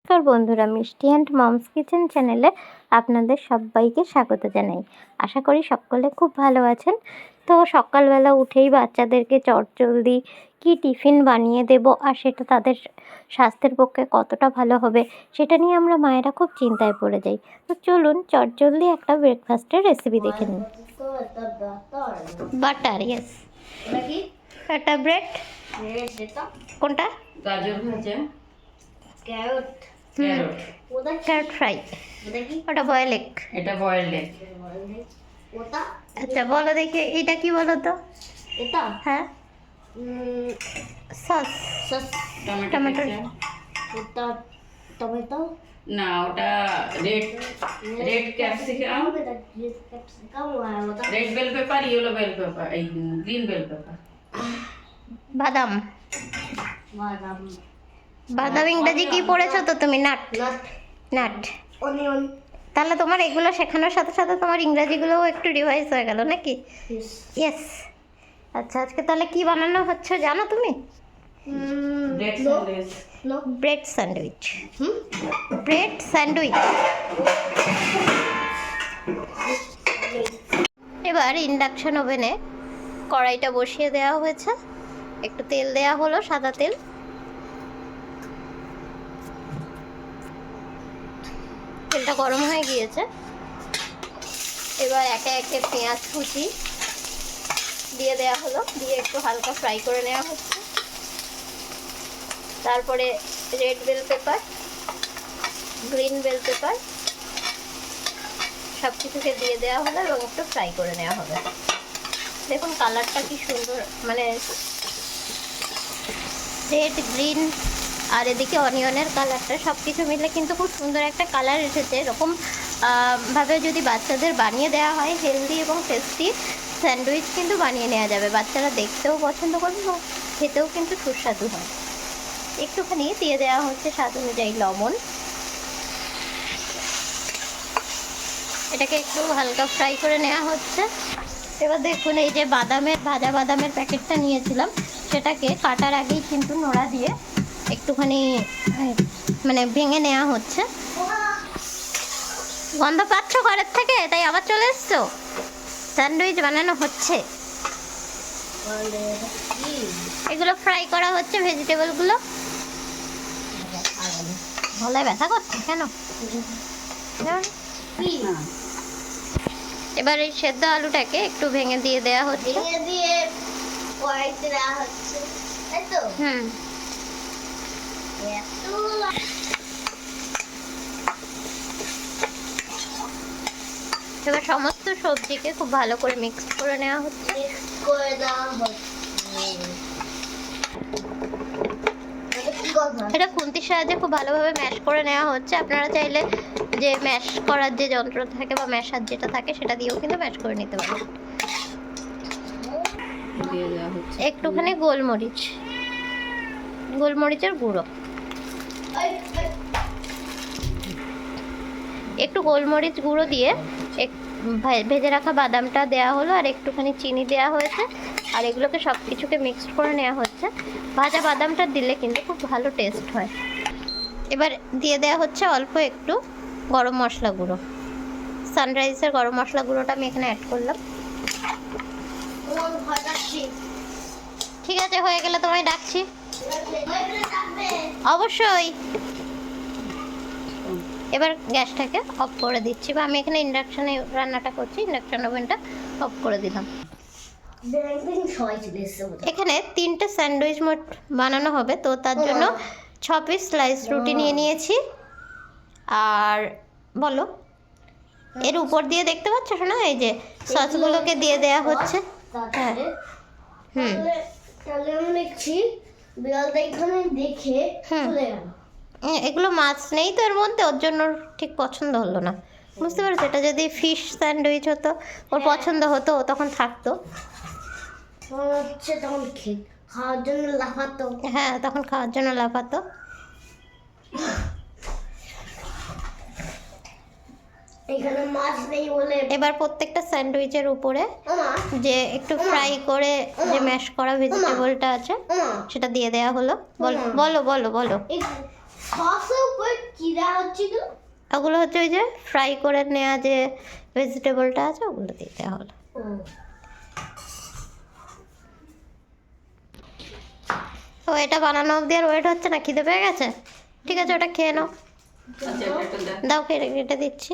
নমস্কার বন্ধুরা মিষ্টি অ্যান্ড মমস কিচেন চ্যানেলে আপনাদের সবাইকে স্বাগত জানাই। আশা করি সকলে খুব ভালো আছেন। তো সকালবেলা উঠেই বাচ্চাদেরকে চটজলদি কী টিফিন বানিয়ে দেব আর সেটা তাদের স্বাস্থ্যের পক্ষে কতটা ভালো হবে সেটা নিয়ে আমরা মায়েরা খুব চিন্তায় পড়ে যাই। তো চলুন চটজলদি একটা ব্রেকফাস্টের রেসিপি দেখে নিন বাটার ইয়েস একটা ব্রেড কোনটা? গাজর ভাজা। ক্যারট ওটা ক্যারট ফ্রাই ওটা বয়েল এগ এটা বয়েলড এগ ওটা? আচ্ছা বলো দেখি এটা কি বলো তো? এটা? হ্যাঁ। Sauce sauce tomato tomato. ওটা টমেটো না ওটা red red capsicum capsicum red bell pepper yellow bell pepper এই গ্রিন বেল পেপার বাদাম। বাদাম। বাদাম ইংরেজি কি পড়েছো তো তুমি? নাট। নাট। নাট। অনিয়ন। তাহলে তোমার এগুলো শেখানোর সাথে সাথে তোমার ইংরাজিগুলোও একটু রিভাইজ হয়ে গেল নাকি? ইয়েস আচ্ছা আজকে তাহলে কি বানানো হচ্ছে জানো তুমি? ব্রেড স্যান্ডউইচ ব্রেড স্যান্ডউইচ হুম? ব্রেড স্যান্ডউইচ এবার ইন্ডাকশন ওভেনে কড়াইটা বসিয়ে দেওয়া হয়েছে। একটু তেল দেওয়া হলো সাদা তেল। তেলটা গরম হয়ে গিয়েছে। এবার একে একে পেঁয়াজ কুচি দিয়ে দেওয়া হলো, দিয়ে একটু হালকা ফ্রাই করে নেওয়া হচ্ছে। তারপরে red bell pepper, green bell pepper সব কিছুকে দিয়ে দেওয়া হলো এবং একটু ফ্রাই করে নেওয়া হবে। দেখুন কালারটা কি সুন্দর মানে রেড, গ্রিন আর এদিকে অনিয়নের কালারটা সব কিছু মিলে কিন্তু খুব সুন্দর একটা কালার এসেছে। এরকম ভাবে যদি বাচ্চাদের বানিয়ে দেওয়া হয় হেলদি এবং টেস্টি স্যান্ডউইচ কিন্তু বানিয়ে নেওয়া যাবে। বাচ্চারা দেখতেও পছন্দ করবে এবং খেতেও কিন্তু সুস্বাদু হয়। একটুখানি দিয়ে দেওয়া হচ্ছে স্বাদ অনুযায়ী লবণ। এটাকে একটু হালকা ফ্রাই করে নেওয়া হচ্ছে। এবার দেখুন, এই যে বাদামের, ভাজা বাদামের প্যাকেটটা নিয়েছিলাম। সেটাকে কাটার আগেই কিন্তু নোড়া দিয়ে একটুখানি মানে ভেঙে নেওয়া হচ্ছে। গন্ধ পাচ্ছ ঘরের থেকে? তাই আবার চলে এসছো? স্যান্ডউইচ বানানো হচ্ছে। এগুলো ফ্রাই করা হচ্ছে ভেজিটেবলগুলো। গলায় ব্যথা করছে কেন? এবার এই সেদ্ধ আলুটাকে একটু ভেঙে দিয়ে দেওয়া হচ্ছে। ভেঙে দিয়ে দেওয়া হচ্ছে। তাই তো? হুম। এবার সমস্ত সবজিকে খুব ভালো করে মিক্স করে নেওয়া হচ্ছে। এটা খুন্তির সাহায্যে খুব ভালোভাবে ম্যাশ করে নেওয়া হচ্ছে। আপনারা চাইলে যে ম্যাশ করার যে যন্ত্র থাকে বা ম্যাশার যেটা থাকে সেটা দিয়েও কিন্তু ম্যাশ করে নিতে পারেন। একটুখানি গোলমরিচ। গোলমরিচের গুঁড়ো। একটু গোলমরিচ গুঁড়ো দিয়ে এক ভেজে রাখা বাদামটা দেওয়া হলো আর একটুখানি চিনি দেওয়া হয়েছে। আর এগুলোকে সব কিছুকে মিক্সড করে নেওয়া হচ্ছে। ভাজা বাদামটা দিলে কিন্তু খুব ভালো টেস্ট হয়। এবার দিয়ে দেওয়া হচ্ছে অল্প একটু গরম মশলা গুঁড়ো। সানরাইজের গরম মশলা গুঁড়োটা আমি এখানে অ্যাড করলাম। ঠিক আছে হয়ে গেলে তোমায় ডাকছি। অবশ্যই। এবার গ্যাসটাকে অফ করে দিচ্ছি বা আমি এখানে ইন্ডাকশনে রান্নাটা করছি ইন্ডাকশন ওভেনটা অফ করে দিলাম। এখানে তিনটে স্যান্ডউইচ মোট বানানো হবে তো তার জন্য ছ পিস স্লাইস রুটি নিয়ে নিয়েছি। আর বলো এর উপর দিয়ে দেখতে পাচ্ছ শোনা? এই যে সসগুলোকে দিয়ে দেয়া হচ্ছে। হ্যাঁ। হুম। বিড়ালটা এখানে দেখে চলে গেল। এগুলো মাছ নেই তো এর মধ্যে ওর জন্য ঠিক পছন্দ হলো না। বুঝতে পারছ? এটা যদি ফিশ স্যান্ডউইচ হতো ওর পছন্দ হতো ও তখন থাকতো। হচ্ছে তখন খাওয়ার জন্য লাফাতো। হ্যাঁ তখন খাওয়ার জন্য লাফাতো। এখানে মাছ নেই বলে। এবার প্রত্যেকটা স্যান্ডউইচের উপরে যে একটু ফ্রাই করে যে ম্যাশ করা ভেজিটেবলটা আছে সেটা দিয়ে দেওয়া হলো। বল- বলো বলো বলো। সসের উপর ওগুলো হচ্ছে ওই যে ফ্রাই করে নেওয়া যে ভেজিটেবলটা আছে ওগুলো দিতে হলো। ও তো এটা বানানো অবধি আর ওয়েট হচ্ছে না খিদে পেয়ে গেছে? ঠিক আছে ওটা খেয়ে নাও। আচ্ছা দাও কেটে কেটে দিচ্ছি।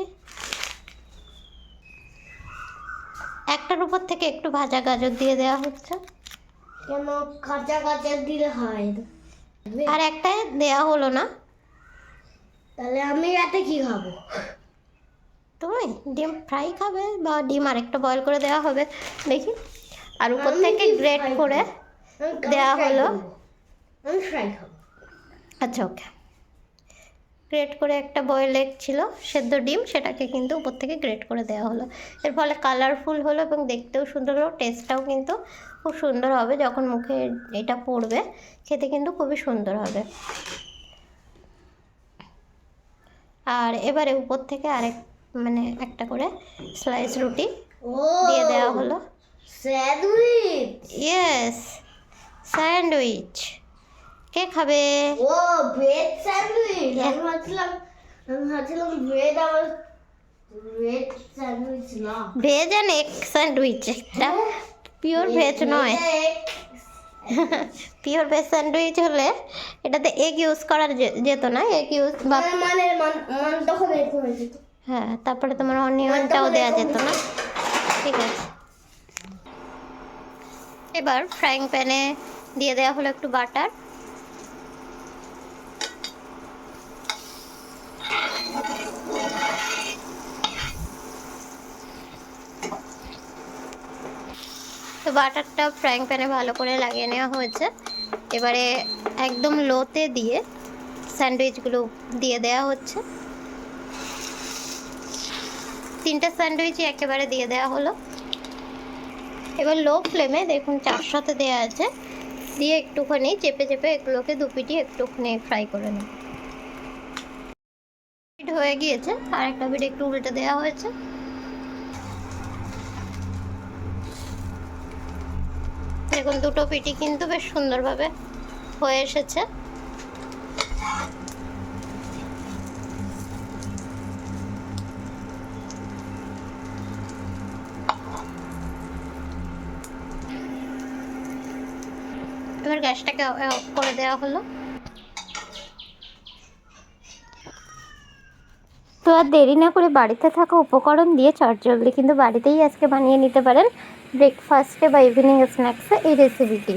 একটার উপর থেকে একটু ভাজা গাজর দিয়ে দেওয়া হচ্ছে। কেন কাঁচা কাঁচা দিলে হয়? আর একটা দেওয়া হলো না। তাহলে আমি রাতে কি খাব? তুমি ডিম ফ্রাই খাবে বা ডিম আরেকটা বয়েল করে দেওয়া হবে দেখি। আর উপর থেকে গ্রেট করে দেওয়া হলো। আমি ফ্রাই খাব। আচ্ছা ওকে গ্রেট করে একটা বয়েল এগ ছিল সেদ্ধ ডিম সেটাকে কিন্তু উপর থেকে গ্রেট করে দেওয়া হলো। এর ফলে কালারফুল হলো এবং দেখতেও সুন্দর হলো টেস্টটাও কিন্তু খুব সুন্দর হবে যখন মুখে এটা পড়বে খেতে কিন্তু খুবই সুন্দর হবে। আর এবারে উপর থেকে আরেক মানে একটা করে স্লাইস রুটি দিয়ে দেওয়া হলো। স্যান্ডউইচ ইয়েস স্যান্ডউইচ কে খাবে? ও ব্রেড স্যান্ডউইচ আমি ভাবছিলাম আমি ভাবছিলাম ব্রেড আবার ব্রেড স্যান্ডউইচ না। ভেজ অ্যান্ড এগ স্যান্ডউইচ একটা পিওর ভেজ নয়। পিওর ভেজ স্যান্ডউইচ হলে এটাতে এগ ইউজ করা যেত না এগ ইউজ বা মানে তখন এরকম হয়ে যেত। হ্যাঁ তারপরে তোমার অনিয়নটাও দেওয়া যেত না। ঠিক আছে। এবার ফ্রাইং প্যানে দিয়ে দেওয়া হলো একটু বাটার তো বাটারটা ফ্রাইং প্যানে ভালো করে লাগিয়ে নেওয়া হয়েছে। এবারে একদম লোতে দিয়ে স্যান্ডউইচগুলো দিয়ে দেওয়া হচ্ছে। তিনটে স্যান্ডউইচই একেবারে দিয়ে দেওয়া হলো। এবার লো ফ্লেমে দেখুন চারশোতে দেওয়া আছে। দিয়ে একটুখানি চেপে চেপে এগুলোকে দুপিটি একটুখানি ফ্রাই করে নেব। হয়ে গিয়েছে। আর একটা পিঠ একটু উল্টে দেওয়া হয়েছে। দেখুন দুটো পিটি কিন্তু বেশ সুন্দরভাবে হয়ে এসেছে। এবার গ্যাসটাকে অফ করে দেওয়া হলো। তো আর দেরি না করে বাড়িতে থাকা উপকরণ দিয়ে চটজলদি কিন্তু বাড়িতেই আজকে বানিয়ে নিতে পারেন ব্রেকফাস্টে বা ইভিনিং স্ন্যাক্সে এই রেসিপিটি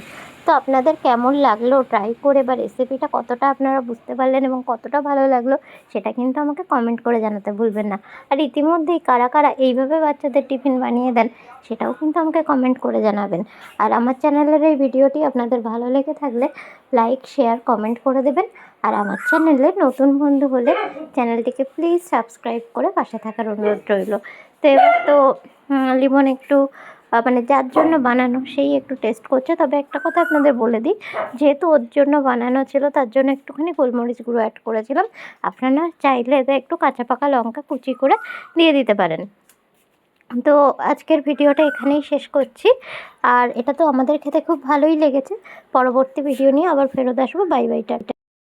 তো আপনাদের কেমন লাগল? ট্রাই করে বা রেসিপিটা কতটা আপনারা বুঝতে পারলেন এবং কতটা ভালো লাগল? সেটা কিন্তু আমাকে কমেন্ট করে জানাতে ভুলবেন না। আর ইতিমধ্যেই কারা কারা এইভাবে বাচ্চাদের টিফিন বানিয়ে দেন, সেটাও কিন্তু আমাকে কমেন্ট করে জানাবেন। আর আমার চ্যানেলের এই ভিডিওটি আপনাদের ভালো লেগে থাকলে লাইক শেয়ার কমেন্ট করে দেবেন। আর আমার চ্যানেলে নতুন বন্ধু হলে চ্যানেলটিকে প্লিজ সাবস্ক্রাইব করে পাশে থাকার অনুরোধ রইল। তো এবার তো লিমন একটু মানে যার জন্য বানানো সেই একটু টেস্ট করছে। তবে একটা কথা আপনাদের বলে দিই, যেহেতু ওর জন্য বানানো ছিল, তার জন্য একটুখানি গোলমরিচ গুঁড়ো অ্যাড করেছিলাম। আপনারা চাইলে এতে একটু কাঁচা পাকা লঙ্কা কুচি করে দিয়ে দিতে পারেন। তো আজকের ভিডিওটা এখানেই শেষ করছি। আর এটা তো আমাদের খেতে খুব ভালোই লেগেছে। পরবর্তী ভিডিও নিয়ে আবার ফেরত আসব। Bye bye tata.